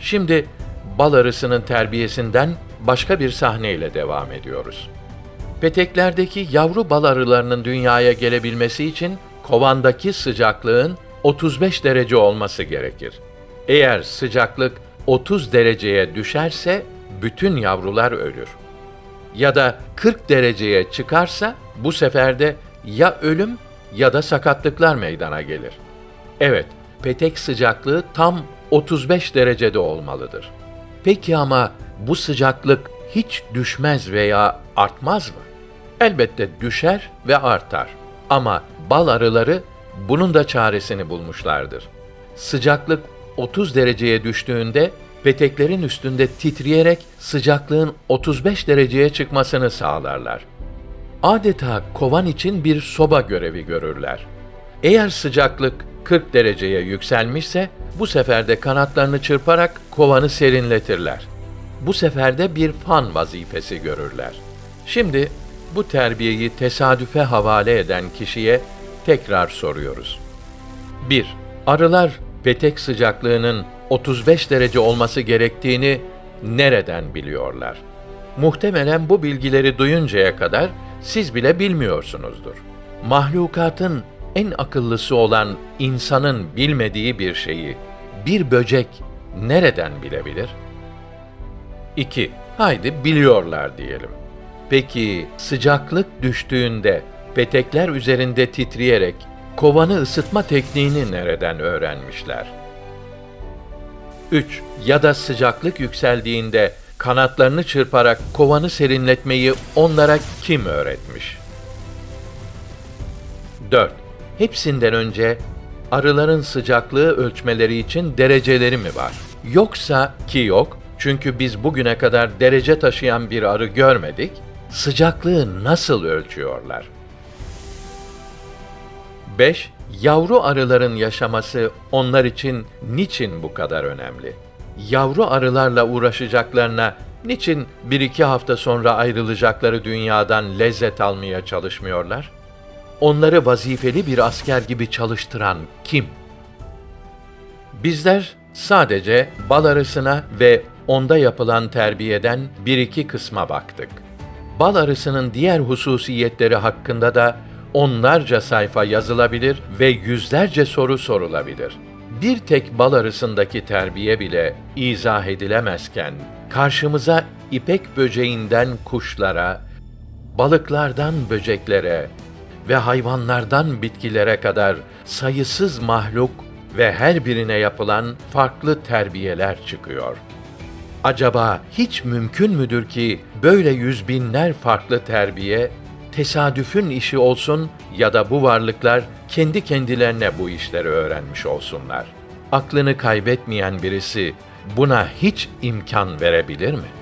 Şimdi bal arısının terbiyesinden başka bir sahneyle devam ediyoruz. Peteklerdeki yavru bal arılarının dünyaya gelebilmesi için kovandaki sıcaklığın 35 derece olması gerekir. Eğer sıcaklık 30 dereceye düşerse bütün yavrular ölür. Ya da 40 dereceye çıkarsa bu sefer de ya ölüm ya da sakatlıklar meydana gelir. Evet, petek sıcaklığı tam 35 derecede olmalıdır. Peki ama bu sıcaklık hiç düşmez veya artmaz mı? Elbette düşer ve artar. Ama bal arıları bunun da çaresini bulmuşlardır. Sıcaklık 30 dereceye düştüğünde peteklerin üstünde titreyerek sıcaklığın 35 dereceye çıkmasını sağlarlar. Adeta kovan için bir soba görevi görürler. Eğer sıcaklık 40 dereceye yükselmişse bu sefer de kanatlarını çırparak kovanı serinletirler. Bu sefer de bir fan vazifesi görürler. Şimdi bu terbiyeyi tesadüfe havale eden kişiye tekrar soruyoruz. 1. Arılar petek sıcaklığının 35 derece olması gerektiğini nereden biliyorlar? Muhtemelen bu bilgileri duyuncaya kadar siz bile bilmiyorsunuzdur. Mahlukatın en akıllısı olan insanın bilmediği bir şeyi bir böcek nereden bilebilir? 2. Haydi biliyorlar diyelim. Peki sıcaklık düştüğünde petekler üzerinde titreyerek kovanı ısıtma tekniğini nereden öğrenmişler? 3. Ya da sıcaklık yükseldiğinde kanatlarını çırparak kovanı serinletmeyi onlara kim öğretmiş? 4. Hepsinden önce arıların sıcaklığı ölçmeleri için dereceleri mi var? Yoksa ki yok, çünkü biz bugüne kadar derece taşıyan bir arı görmedik, sıcaklığı nasıl ölçüyorlar? 5. Yavru arıların yaşaması onlar için niçin bu kadar önemli? Yavru arılarla uğraşacaklarına niçin bir iki hafta sonra ayrılacakları dünyadan lezzet almaya çalışmıyorlar? Onları vazifeli bir asker gibi çalıştıran kim? Bizler sadece bal arısına ve onda yapılan terbiyeden bir iki kısma baktık. Bal arısının diğer hususiyetleri hakkında da onlarca sayfa yazılabilir ve yüzlerce soru sorulabilir. Bir tek bal arısındaki terbiye bile izah edilemezken, karşımıza ipek böceğinden kuşlara, balıklardan böceklere ve hayvanlardan bitkilere kadar sayısız mahluk ve her birine yapılan farklı terbiyeler çıkıyor. Acaba hiç mümkün müdür ki böyle yüz binler farklı terbiye tesadüfün işi olsun ya da bu varlıklar kendi kendilerine bu işleri öğrenmiş olsunlar? Aklını kaybetmeyen birisi buna hiç imkan verebilir mi?